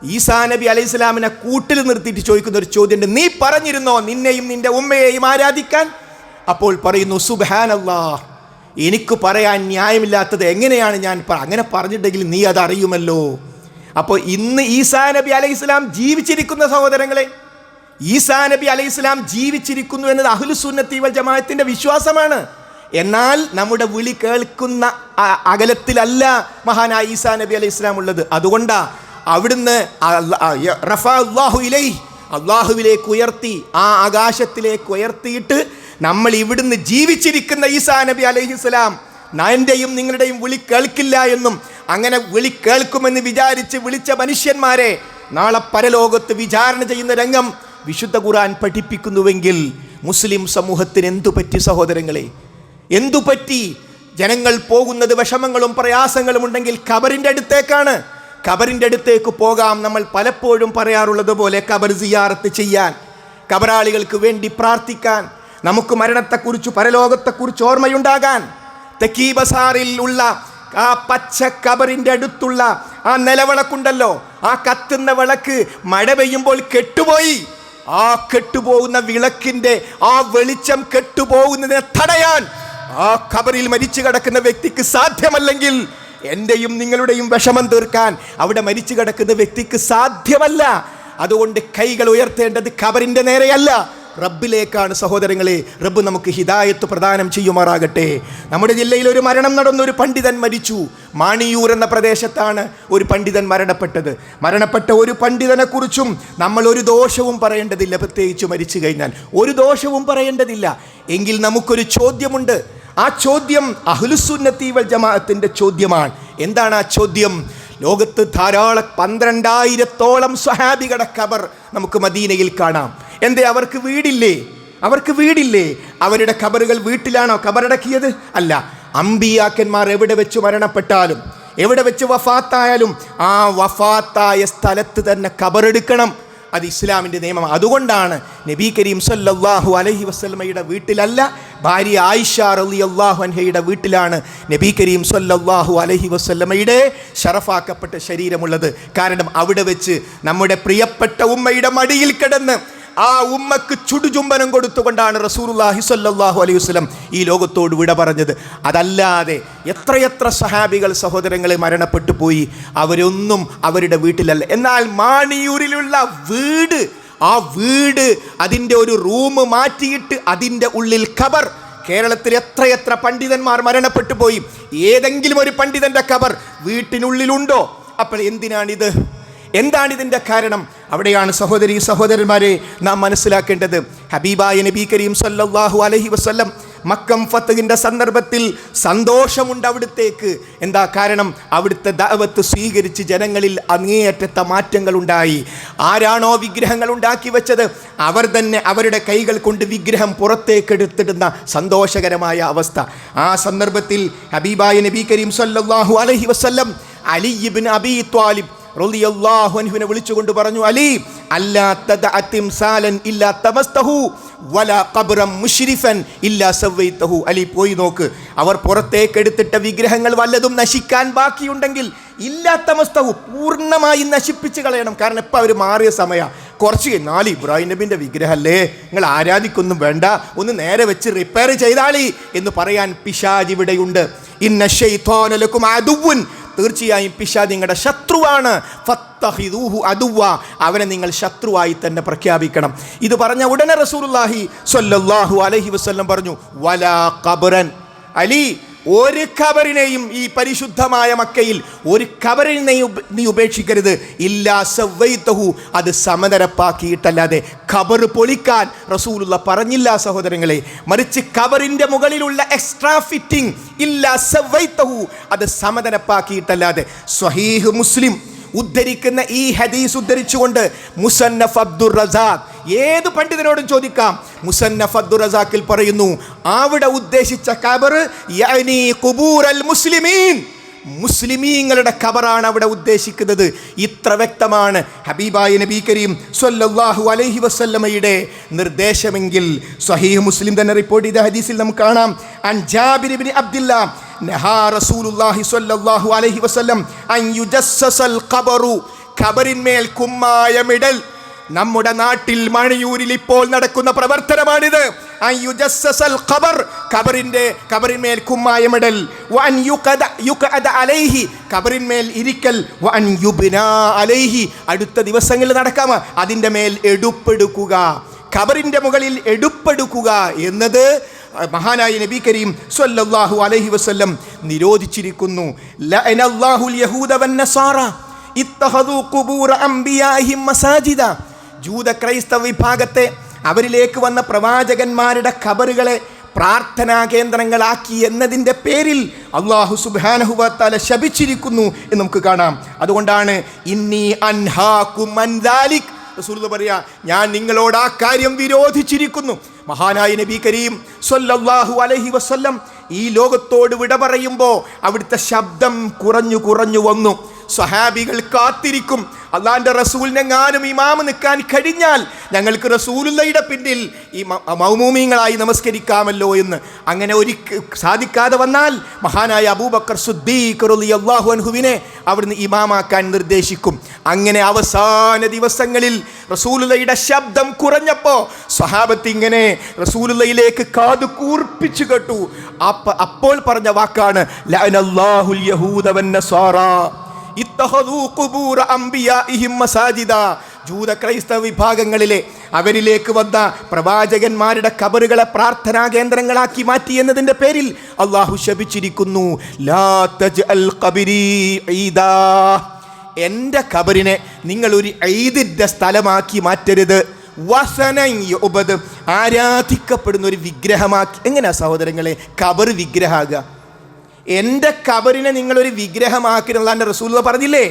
ഈസാ നബി അലൈഹി സ്വലാമിനെ കൂട്ടിൽ നിർത്തിയിട്ട് ചോദിക്കുന്ന ഒരു ചോദ്യമുണ്ട്. നീ പറഞ്ഞിരുന്നോ നിന്നെയും നിന്റെ ഉമ്മയെയും ആരാധിക്കാൻ? അപ്പോൾ പറയുന്നു സുബാനല്ലാ എനിക്ക് പറയാൻ ന്യായമില്ലാത്തത് എങ്ങനെയാണ് ഞാൻ അങ്ങനെ പറഞ്ഞിട്ടുണ്ടെങ്കിൽ നീ അതറിയുമല്ലോ അപ്പോൾ ഇന്ന് ഈസാ നബി അലൈഹി സ്വലാം ജീവിച്ചിരിക്കുന്ന സഹോദരങ്ങളെ ഈസാ നബി അലൈഹി സ്വലാം ജീവിച്ചിരിക്കുന്നു എന്നത് അഹ്ലുസുന്നത്തി വൽ ജമാഅത്തിന്റെ വിശ്വാസമാണ്. എന്നാൽ നമ്മുടെ വിളി കേൾക്കുന്ന അകലത്തിലല്ല മഹാനായ ഈസാ നബി അലൈഹി ഇസ്ലാം ഉള്ളത്. അതുകൊണ്ടാണ് അവിടുന്ന് റഫാ അല്ലാഹു ഇലൈഹി അള്ളാഹുവിലേക്ക് ഉയർത്തി ആ ആകാശത്തിലേക്ക് ഉയർത്തിയിട്ട് നമ്മൾ ഇവിടുന്ന് ജീവിച്ചിരിക്കുന്ന ഈസാ നബി അലഹിസ്സലാം നയന്റെയും നിങ്ങളുടെയും വിളി കേൾക്കില്ല എന്നും അങ്ങനെ വിളി കേൾക്കുമെന്ന് വിചാരിച്ച് വിളിച്ച മനുഷ്യന്മാരെ നാളെ പരലോകത്ത് വിചാരണ ചെയ്യുന്ന രംഗം വിശുദ്ധ ഖുർആൻ പഠിപ്പിക്കുന്നുവെങ്കിൽ മുസ്ലിം സമൂഹത്തിന് എന്തു പറ്റി സഹോദരങ്ങളെ? എന്തു പറ്റി? ജനങ്ങൾ പോകുന്നത് വിഷമങ്ങളും പ്രയാസങ്ങളും ഉണ്ടെങ്കിൽ ഖബറിന്റെ അടുത്തേക്കാണ്. ഖബറിന്റെ അടുത്തേക്ക് പോകാം. നമ്മൾ പലപ്പോഴും പറയാറുള്ളത് പോലെ ഖബർ സിയാറത്ത് ചെയ്യാൻ ഖബറാളികൾക്ക് വേണ്ടി പ്രാർത്ഥിക്കാൻ നമുക്ക് മരണത്തെക്കുറിച്ച് പരലോകത്തെക്കുറിച്ച് ഓർമ്മയുണ്ടാകാൻ. തെക്കീ ബസാറിൽ ഉള്ള ആ പച്ച കബറിന്റെ അടുത്തുള്ള ആ നിലവിളക്കുണ്ടല്ലോ ആ കത്തുന്ന വിളക്ക് മഴ പെയ്യുമ്പോൾ കെട്ടുപോയി. ആ കെട്ടുപോകുന്ന വിളക്കിന്റെ ആ വെളിച്ചം കെട്ടുപോകുന്നതിനെ തടയാൻ ആ ഖബറിൽ മരിച്ചു കിടക്കുന്ന വ്യക്തിക്ക് സാധ്യമല്ലെങ്കിൽ എന്റെയും നിങ്ങളുടെയും വിഷമം തീർക്കാൻ അവിടെ മരിച്ചു കിടക്കുന്ന വ്യക്തിക്ക് സാധ്യമല്ല. അതുകൊണ്ട് കൈകൾ ഉയർത്തേണ്ടത് ഖബറിന്റെ നേരെയല്ല. റബ്ബിലേക്കാണ് സഹോദരങ്ങളെ റബ്ബ് നമുക്ക് ഹിദായത്ത് പ്രദാനം ചെയ്യുമാറാകട്ടെ. നമ്മുടെ ജില്ലയിൽ ഒരു മരണം നടന്ന ഒരു പണ്ഡിതൻ മരിച്ചു. മാണിയൂർ എന്ന പ്രദേശത്താണ് ഒരു പണ്ഡിതൻ മരണപ്പെട്ടത്. മരണപ്പെട്ട ഒരു പണ്ഡിതനെക്കുറിച്ചും നമ്മൾ ഒരു ദോഷവും പറയേണ്ടതില്ല. പ്രത്യേകിച്ച് മരിച്ചു കഴിഞ്ഞാൽ ഒരു ദോഷവും പറയേണ്ടതില്ല. എങ്കിൽ നമുക്കൊരു ചോദ്യമുണ്ട്. ആ ചോദ്യം അഹ്ലുസുന്നത്തി ജമാഅത്തിന്റെ ചോദ്യമാണ്. എന്താണ് ആ ചോദ്യം? ലോകത്ത് ധാരാളം പന്ത്രണ്ടായിരത്തോളം സ്വഹാബികളുടെ ഖബർ നമുക്ക് മദീനയിൽ കാണാം. എന്തേ അവർക്ക് വീടില്ലേ? അവർക്ക് വീടില്ലേ? അവരുടെ ഖബറുകൾ വീട്ടിലാണോ ഖബറടക്കിയത്? അല്ല അമ്പിയാക്കന്മാർ എവിടെ വെച്ച് മരണപ്പെട്ടാലും എവിടെ വെച്ച് വഫാത്തായാലും ആ വഫാത്തായ സ്ഥലത്ത് തന്നെ ഖബറെടുക്കണം. അത് ഇസ്ലാമിന്റെ നിയമം. അതുകൊണ്ടാണ് നബി കരീം സല്ലാഹു അലഹി വസ്ലമയുടെ വീട്ടിലല്ല ഭാര്യ ആയിഷ അള്ളാഹു അൻഹയുടെ വീട്ടിലാണ് നബി കരീം സല്ലാഹു അലഹി വസ്ലമയുടെ ഷറഫാക്കപ്പെട്ട ശരീരമുള്ളത്. കാരണം അവിടെ വെച്ച് നമ്മുടെ പ്രിയപ്പെട്ട ഉമ്മയുടെ മടിയിൽ കിടന്ന് ആ ഉമ്മക്ക് ചുടുചുംബനം കൊടുത്തുകൊണ്ടാണ് റസൂലുള്ളാഹി സല്ലാഹു അലൈഹി വസ്ലം ഈ ലോകത്തോട് വിട പറഞ്ഞത്. അതല്ലാതെ എത്രയെത്ര സഹാബികൾ സഹോദരങ്ങളെ മരണപ്പെട്ടു പോയി. അവരൊന്നും അവരുടെ വീട്ടിലല്ല. എന്നാൽ മാണിയൂരിലുള്ള വീട് ആ വീട് അതിന്റെ ഒരു റൂം മാറ്റിയിട്ട് അതിന്റെ ഉള്ളിൽ ഖബർ. കേരളത്തിൽ എത്രയെത്ര പണ്ഡിതന്മാർ മരണപ്പെട്ടു പോയി. ഏതെങ്കിലും ഒരു പണ്ഡിതന്റെ ഖബർ വീട്ടിനുള്ളിലുണ്ടോ? അപ്പോൾ എന്തിനാണിത്? എന്താണ് ഇതിന്റെ കാരണം? അവിടെയാണ് സഹോദരി സഹോദരന്മാരെ നാം മനസ്സിലാക്കേണ്ടത്. ഹബീബായ നബി കരീം സല്ലാഹു അലഹി വസ്ല്ലം മക്കം ഫത്തഹിന്റെ സന്ദർഭത്തിൽ സന്തോഷമുണ്ട് അവിടുത്തേക്ക്. എന്താ കാരണം? അവിടുത്തെ ദാവത്ത് സ്വീകരിച്ച് ജനങ്ങളിൽ അങ്ങേയറ്റത്തെ മാറ്റങ്ങൾ ഉണ്ടായി ആരാണോ വിഗ്രഹങ്ങൾ ഉണ്ടാക്കി വെച്ചത് അവർ തന്നെ അവരുടെ കൈകൾ കൊണ്ട് വിഗ്രഹം പുറത്തേക്കെടുത്തിടുന്ന സന്തോഷകരമായ അവസ്ഥ. ആ സന്ദർഭത്തിൽ ഹബീബായ നബി കരീം സല്ലാഹു അലഹി വസ്ല്ലം അലിബിൻ അബീ ത്വാലിബ് റളിയല്ലാഹു അൻഹുവിനെ വിളിച്ചുകൊണ്ട് പറഞ്ഞു അലി അല്ലാ തദഅ തിംസാലൻ ഇല്ലാ തമസ്തഹു വലാ ഖബ്റൻ മുശ്രിഫൻ ഇല്ലാ സവൈതഹു അലി പോയി നോക്ക്. അവർ പുറത്തേക്കെടുത്തിട്ട വിഗ്രഹങ്ങൾ വല്ലതും നശിക്കാൻ ബാക്കിയുണ്ടെങ്കിൽ ഇല്ലാത്ത മസ്തഹു പൂർണമായി നശിപ്പിച്ച് കളയണം. കാരണം ഇപ്പം അവർ മാറിയ സമയമാണ് കുറച്ച് നാല് ഇബ്രാഹിം നബിന്റെ വിഗ്രഹമല്ലേ നിങ്ങൾ ആരാധിക്കൊന്നും വേണ്ട. ഒന്ന് നേരെ വെച്ച് റിപ്പയർ ചെയ്താളി എന്ന് പറയാൻ പിശാജ് ഇവിടെയുണ്ട്. ഇന്ന ഷെയ്ത്തോനലക്കും അതുവുൻ തീർച്ചയായും പിശാദ് നിങ്ങളുടെ ശത്രുവാണ്. അവനെ നിങ്ങൾ ശത്രുവായി തന്നെ പ്രഖ്യാപിക്കണം. ഇത് പറഞ്ഞ ഉടനെ സ്വല്ലല്ലാഹു അലൈഹി വസല്ലം പറഞ്ഞു വലാ കബുരൻ അലി ഒരു ഖബറിനെയും ഈ പരിശുദ്ധമായ മക്കയിൽ ഒരു ഖബറിനെയും നീ ഉപേക്ഷിക്കരുത്. ഇല്ലാ സവ്വൈത്തഹു അത് സമതരപ്പാക്കിയിട്ടല്ലാതെ ഖബർ പൊളിക്കാൻ റസൂലുള്ള പറഞ്ഞില്ല സഹോദരങ്ങളെ. മറിച്ച് ഖബറിന്റെ മുകളിലുള്ള എക്സ്ട്രാ ഫിറ്റിംഗ് ഇല്ലാ സവ്വൈത്തഹു അത് സമതരപ്പാക്കിയിട്ടല്ലാതെ. സ്വഹീഹ് മുസ്ലിം ഉദ്ധരിക്കുന്ന ഈ ഹദീസ് ഉദ്ധരിച്ചുകൊണ്ട് മുസന്നഫ് അബ്ദുർ റസാഖ് ഏത് പണ്ഡിതനോടും ചോദിക്കാം. മുസന്നഫ് റസാക്കിൽ പറയുന്നു അവിടെ ഉദ്ദേശിച്ച ഖുബൂറൽ മുസ്ലിമീൻ. മുസ്ലിമീങ്ങളുടെ ഖബറാണ് അവിടെ ഉദ്ദേശിക്കുന്നത്. ഇത്ര വ്യക്തമാണ് ഹബീബായ നബി കരീം സ്വല്ലല്ലാഹു അലൈഹി വസല്ലമയുടെ നിർദ്ദേശമെങ്കിൽ സഹീഹ് മുസ്ലിം തന്നെ റിപ്പോർട്ട് ചെയ്ത ഹദീസിൽ നമുക്ക് കാണാം. അൻ അബ്ദുല്ലാ നഹാ റസൂലുള്ളാഹി സ്വല്ലല്ലാഹു അലൈഹി വസല്ലം അൻ യുജസ്സസൽ ഖബറു. ഖബറിന്മേൽ കുമ്മായമിടൽ നമ്മുടെ നാട്ടിൽ മണിയൂരിൽ ഇപ്പോൾ നടക്കുന്ന പ്രവർത്തനമാണിത്. ഖബറിന്റെ ഖബറിന്മേൽ കുമ്മായമിടൽ. അലൈഹി. ഖബറിന്മേൽ ഇരിക്കൽ. അലൈഹി. അടുത്ത ദിവസങ്ങളിൽ നടക്കാം അതിന്റെ മേൽ എടുപ്പെടുക്കുക. കബറിന്റെ മുകളിൽ എടുപ്പെടുക്കുക എന്നത് മഹാനായ നബി കരീം സ്വല്ലല്ലാഹു അലഹി വസ്ല്ലം നിരോധിച്ചിരിക്കുന്നു. വന്നസാറ ഇത്തഹദു കുബൂർ അംബിയാഹിം മസാജിദ. ജൂത ക്രൈസ്തവ വിഭാഗത്തെ അവരിലേക്ക് വന്ന പ്രവാചകന്മാരുടെ ഖബറുകളെ പ്രാർത്ഥനാ കേന്ദ്രങ്ങളാക്കി എന്നതിന്റെ പേരിൽ അള്ളാഹു സുബാനഹുബത്താല ശപിച്ചിരിക്കുന്നു എന്ന് നമുക്ക് കാണാം. അതുകൊണ്ടാണ് ഇന്നി അൻഹാലിക് പറയാ ഞാൻ നിങ്ങളോട് ആ കാര്യം വിരോധിച്ചിരിക്കുന്നു. മഹാനായ നബി കരീം സ്വല്ലല്ലാഹു അലഹി വസല്ലം ഈ ലോകത്തോട് വിട പറയുമ്പോൾ അവിടുത്തെ ശബ്ദം കുറഞ്ഞു കുറഞ്ഞു വന്നു. സ്വഹാബികൾ കാത്തിരിക്കും. അള്ളാന്റെ റസൂലിനെങ്ങാനും ഇമാമ് നിൽക്കാൻ കഴിഞ്ഞാൽ ഞങ്ങൾക്ക് റസൂലുള്ളയുടെ പിന്നിൽ ഈ മൗമൂമിങ്ങളായി നമസ്കരിക്കാമല്ലോ എന്ന്. അങ്ങനെ ഒരു സാധിക്കാതെ വന്നാൽ മഹാനായ അബൂബക്കർ സുദ്ദീഖ് അള്ളാഹു അൻഹുവിനെ അവിടുന്ന് ഇമാമാക്കാൻ നിർദ്ദേശിക്കും. അങ്ങനെ അവസാന ദിവസങ്ങളിൽ റസൂലുള്ളയുടെ ശബ്ദം കുറഞ്ഞപ്പോൾ സ്വഹാബത്ത് ഇങ്ങനെ റസൂലുള്ളയിലേക്ക് കാത് കൂർപ്പിച്ചു കേട്ടു. അപ്പ അപ്പോൾ പറഞ്ഞ വാക്കാണ് ലഅനല്ലാഹുൽ യഹൂദ വന്നസാറ ഇത്തഹദൂ ഖുബൂറ അംബിയാഇഹിം മസാജിദ. ജൂത ക്രൈസ്തവ വിഭാഗങ്ങളിലെ അവരിലേക്ക് വന്ന പ്രവാചകന്മാരുടെ കബറുകളെ പ്രാർത്ഥനാ കേന്ദ്രങ്ങളാക്കി മാറ്റി എന്നതിന്റെ പേരിൽ അള്ളാഹു ശപിച്ചിരിക്കുന്നു. എന്റെ കബറിനെ നിങ്ങൾ ഒരു ഐദിന്റെ സ്ഥലമാക്കി മാറ്റരുത്. യുബദ് ആരാധിക്കപ്പെടുന്ന ഒരു വിഗ്രഹമാക്കി. എങ്ങനെയാ സഹോദരങ്ങളെ കബർ വിഗ്രഹമാകുക? എന്റെ കബറിനെ നിങ്ങളൊരു വിഗ്രഹമാക്കി വിഗ്രഹമാക്കിനുള്ള റസൂൽ പറഞ്ഞില്ലേ?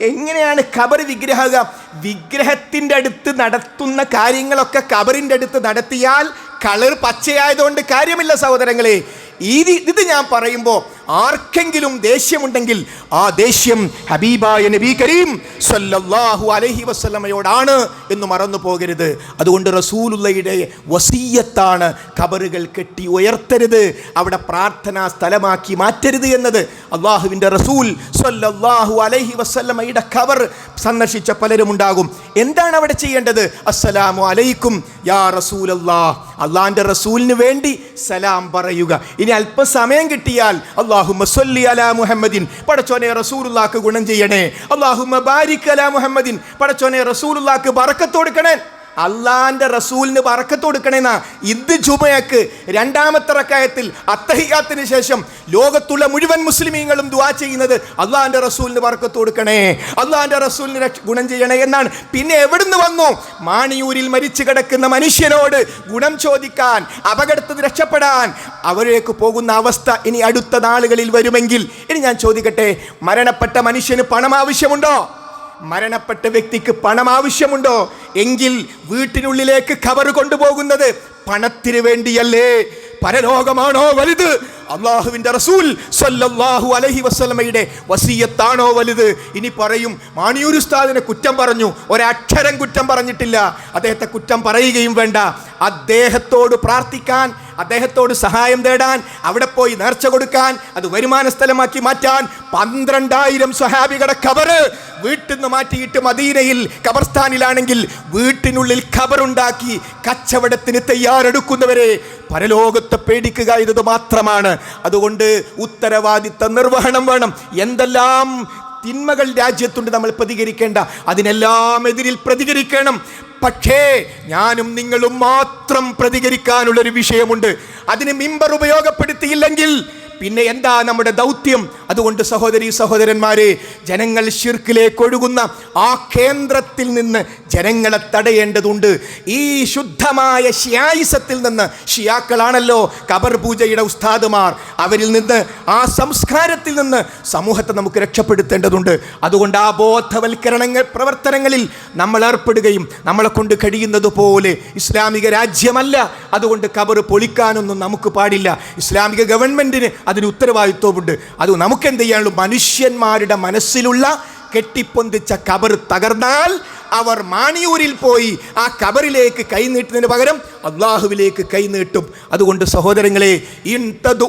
എങ്ങനെയാണ് ഖബർ വിഗ്രഹക വിഗ്രഹത്തിന്റെ അടുത്ത് നടത്തുന്ന കാര്യങ്ങളൊക്കെ ഖബറിന്റെ അടുത്ത് നടത്തിയാൽ കളർ പച്ചയായതുകൊണ്ട് കാര്യമില്ല സഹോദരങ്ങളെ. ഇത് ഇത് ഞാൻ പറയുമ്പോൾ ആർക്കെങ്കിലും ദേഷ്യമുണ്ടെങ്കിൽ ആ ദേഷ്യം ഹബീബായ നബി കരീം സല്ലല്ലാഹു അലൈഹി വസല്ലമയോടാണ് എന്ന് മറന്നു പോകരുത്. അതുകൊണ്ട് റസൂലുള്ളയുടെ വസീയത്താണ് കബറുകൾ കെട്ടി ഉയർത്തരുത്. അവിടെ പ്രാർത്ഥനാ സ്ഥലമാക്കി മാറ്റരുത് എന്നത് അള്ളാഹുവിന്റെ റസൂൽ സല്ലല്ലാഹു അലൈഹി വസല്ലമയുടെ കബർ സന്ദർശിച്ച പലരും ഉണ്ടാകും. എന്താണ് അവിടെ ചെയ്യേണ്ടത്? അസ്സലാമു അലൈക്കും യാ റസൂലല്ലാ. അള്ളാഹിന്റെ റസൂലിന് വേണ്ടി സലാം പറയുക. ഇനി അല്പസമയം കിട്ടിയാൽ അള്ളാഹുമ്മ സൊല്ലി അലാ മുഹമ്മദിൻ. പടച്ചോനെ റസൂലുള്ളാക്ക് ഗുണം ചെയ്യണേ. അള്ളാഹുമ്മ ബാരിക് അലാ മുഹമ്മദിൻ. പടച്ചോനെ റസൂലുള്ളാക്ക് ബറക്കത്ത് കൊടുക്കണേ. അള്ളാന്റെ റസൂലിന് വറക്കത്ത് കൊടുക്കണേന്ന. ഇത് ജുമയക്ക് രണ്ടാമത്തെ റക്കായത്തിൽ അത്തഹിയാത്തിന് ശേഷം ലോകത്തുള്ള മുഴുവൻ മുസ്ലിമീങ്ങളും ദുവാ ചെയ്യുന്നത് അള്ളാന്റെ റസൂലിന് വറക്കത്ത് കൊടുക്കണേ. അള്ളാന്റെ റസൂലിന് ഗുണം ചെയ്യണേ എന്നാണ്. പിന്നെ എവിടുന്ന് വന്നു? മാണിയൂരിൽ മരിച്ചു കിടക്കുന്ന മനുഷ്യനോട് ഗുണം ചോദിക്കാൻ അപകടത്തിൽ രക്ഷപ്പെടാൻ അവരേക്ക് പോകുന്ന അവസ്ഥ ഇനി അടുത്ത നാളുകളിൽ വരുമെങ്കിൽ ഇനി ഞാൻ ചോദിക്കട്ടെ മരണപ്പെട്ട മനുഷ്യന് പണം ആവശ്യമുണ്ടോ? മരണപ്പെട്ട വ്യക്തിക്ക് പണം ആവശ്യമുണ്ടോ? എങ്കിൽ വീട്ടിനുള്ളിലേക്ക് കവർ കൊണ്ടുപോകുന്നത് പണത്തിന് വേണ്ടിയല്ലേ? പരലോകമാണോ വലുത്? അള്ളാഹുവിന്റെ റസൂൽ സല്ലല്ലാഹു അലഹി വസല്ലമയുടെ വസീയത്താണോ വലുത്? ഇനി പറയും മാണിയൂർ ഉസ്താദിനെ കുറ്റം പറഞ്ഞു ഒരക്ഷരം കുറ്റം പറഞ്ഞിട്ടില്ല. അദ്ദേഹത്തെ കുറ്റം പറയുകയും വേണ്ട. അദ്ദേഹത്തോട് പ്രാർത്ഥിക്കാൻ അദ്ദേഹത്തോട് സഹായം തേടാൻ അവിടെ പോയി നേർച്ച കൊടുക്കാൻ അത് വരുമാന സ്ഥലമാക്കി മാറ്റാൻ പന്ത്രണ്ടായിരം സ്വഹാബികളുടെ കബറ് വീട്ടിൽ നിന്ന് മാറ്റിയിട്ട് മദീനയിൽ കബർസ്ഥാനിലാണെങ്കിൽ വീട്ടിനുള്ളിൽ ഖബറുണ്ടാക്കി കച്ചവടത്തിന് തയ്യാറെടുക്കുന്നവരെ പരലോകത്തെ പേടിക്കുക എന്നത് മാത്രമാണ്. അതുകൊണ്ട് ഉത്തരവാദിത്ത നിർവഹണം വേണം. എന്തെല്ലാം തിന്മകൾ രാജ്യത്തുണ്ട് നമ്മൾ പ്രതികരിക്കേണ്ട അതിനെല്ലാം എതിരിൽ പ്രതികരിക്കണം. പക്ഷേ ഞാനും നിങ്ങളും മാത്രം പ്രതികരിക്കാനുള്ളൊരു വിഷയമുണ്ട്. അതിന് മിമ്പർ ഉപയോഗപ്പെടുത്തിയില്ലെങ്കിൽ പിന്നെ എന്താ നമ്മുടെ ദൗത്യം? അതുകൊണ്ട് സഹോദരി സഹോദരന്മാരെ ജനങ്ങൾ ഷിർക്കിലേക്ക് ഒഴുകുന്ന ആ കേന്ദ്രത്തിൽ നിന്ന് ജനങ്ങളെ തടയേണ്ടതുണ്ട്. ഈ ശുദ്ധമായ ഷിയായിസത്തിൽ നിന്ന് ഷിയാക്കളാണല്ലോ കബർ പൂജയുടെ ഉസ്താദുമാർ. അവരിൽ നിന്ന് ആ സംസ്കാരത്തിൽ നിന്ന് സമൂഹത്തെ നമുക്ക് രക്ഷപ്പെടുത്തേണ്ടതുണ്ട്. അതുകൊണ്ട് ആ ബോധവൽക്കരണങ്ങൾ പ്രവർത്തനങ്ങളിൽ നമ്മൾ ഏർപ്പെടുകയും നമ്മളെ കൊണ്ട് കഴിയുന്നത് പോലെ ഇസ്ലാമിക രാജ്യമല്ല. അതുകൊണ്ട് കബർ പൊളിക്കാനൊന്നും നമുക്ക് പാടില്ല. ഇസ്ലാമിക ഗവൺമെന്റിന് അതിന് ഉത്തരവാദിത്വമുണ്ട്. അത് നമുക്ക് എന്ത് ചെയ്യാനുള്ളൂ? മനുഷ്യന്മാരുടെ മനസ്സിലുള്ള കെട്ടിപ്പൊന്തിച്ച കബർ തകർന്നാൽ അവർ മാണിയൂരിൽ പോയി ആ കബറിലേക്ക് കൈനീട്ടുന്നതിന് പകരം അള്ളാഹുവിലേക്ക് കൈനീട്ടും അതുകൊണ്ട് സഹോദരങ്ങളെ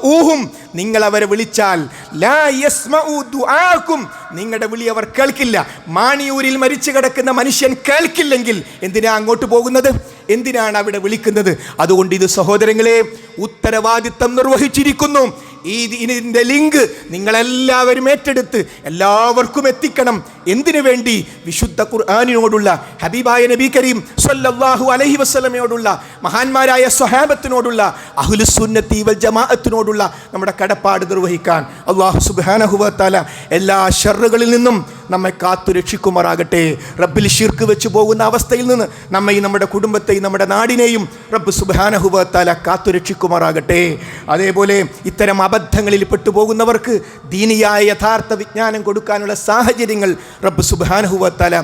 ഊഹും നിങ്ങൾ അവരെ വിളിച്ചാൽ നിങ്ങളുടെ വിളി അവർ കേൾക്കില്ല. മാണിയൂരിൽ മരിച്ചു കിടക്കുന്ന മനുഷ്യൻ കേൾക്കില്ലെങ്കിൽ എന്തിനാ അങ്ങോട്ട് പോകുന്നത്? എന്തിനാണ് അവിടെ വിളിക്കുന്നത്? അതുകൊണ്ട് ഇത് സഹോദരങ്ങളെ ഉത്തരവാദിത്തം നിർവഹിച്ചിരിക്കുന്നു. ഈ ഇതിന്റെ ലിങ്ക് നിങ്ങളെല്ലാവരും ഏറ്റെടുത്ത് എല്ലാവർക്കും എത്തിക്കണം. എന്തിനു വേണ്ടി? വിശുദ്ധ ഖുർആാനിനോടുള്ള ഹബീബായ നബി കരീം സല്ലല്ലാഹു അലഹി വസ്ലമയോടുള്ള മഹാന്മാരായ സ്വഹാബത്തിനോടുള്ള അഹുലുസുന്നത്തി വൽ ജമാഅത്തിനോടുള്ള നമ്മുടെ കടപ്പാട് നിർവഹിക്കാൻ അള്ളാഹു സുബാനഹുവത്താല എല്ലാ ഷറുകളിൽ നിന്നും നമ്മെ കാത്തു രക്ഷിക്കുമാറാകട്ടെ. റബ്ബിൽ ഷിർക്ക് വെച്ച് പോകുന്ന അവസ്ഥയിൽ നിന്ന് നമ്മയും നമ്മുടെ കുടുംബത്തെയും നമ്മുടെ നാടിനെയും റബ്ബ് സുബാനഹുബത്താല കാത്തു രക്ഷിക്കുമാറാകട്ടെ. അതേപോലെ ഇത്തരം അബദ്ധങ്ങളിൽ പെട്ടുപോകുന്നവർക്ക് ദീനിയായ യഥാർത്ഥ വിജ്ഞാനം കൊടുക്കാനുള്ള സാഹചര്യങ്ങൾ റബ്ബ് സുബാനഹുവത്താല